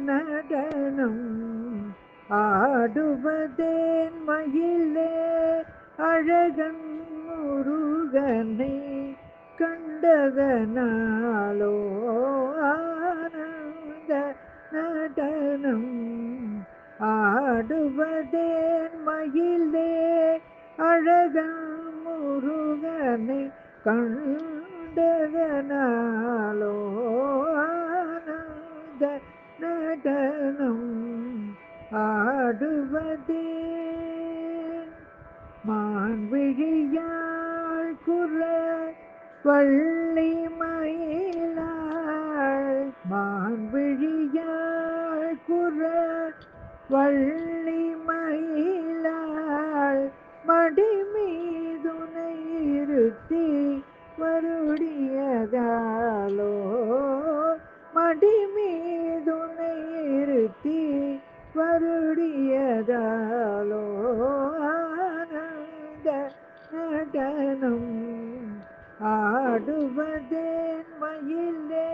நடனம் ஆடுவதேன் மயிலே அழகன் முருகனை கண்டதனாலோ ஆனந்த நடனம் ஆடுவதேன் மயிலே அழகன் முருகனை கண்டதனாலோ ஆடுவதே மான்விழியாள் குற வள்ளி மயிலாள். மான்விழியாள் குற வள்ளி மயிலாள். மடி மீதுனை இருத்தி வருடியதாலோ நடனம் ஆடுவதேன் மயிலே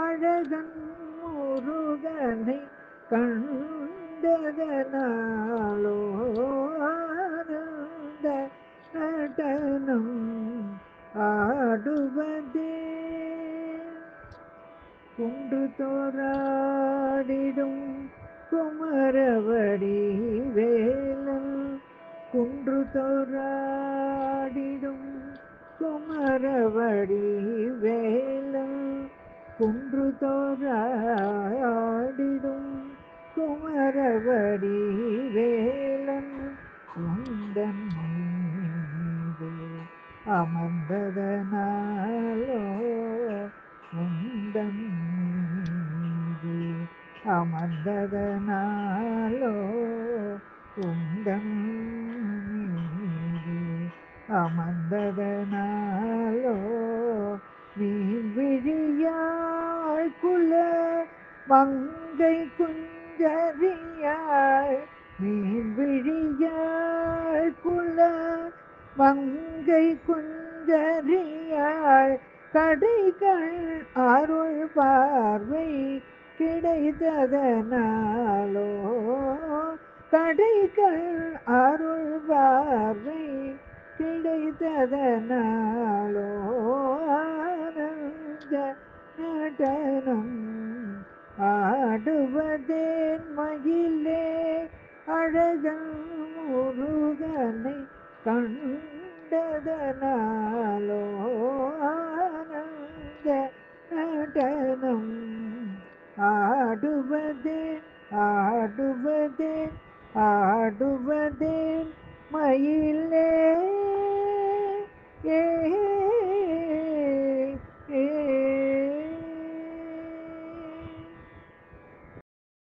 அழகன் முருகனை கண்டதனாலோ ஆனந்த நடனம் ஆடுவதே குன்று தோராடிடும் குமரவடி குன்று தோராடிடும் குமரவடி வேலன் உந்தன் மீது அமர்ந்ததனாலோ உந்தன் மீது அமர்ந்ததனாலோ உந்தன் மீது குல மங்கை குஞ்சரியாள் விழியாள் குல மங்கை குஞ்சரியாள் கடைகள் அருள் பார்வை கிடைத்ததனாலோ. கடைகள் அருள் பார்வை கிடைத்ததனால். ஆடுவதேன் மயிலே அழகன் முருகனை கண்டதனாலோ ஆனந்த நடனம். ஆடுவதேன் ஆடுவதேன் ஆடுவதேன் மயிலே ஏ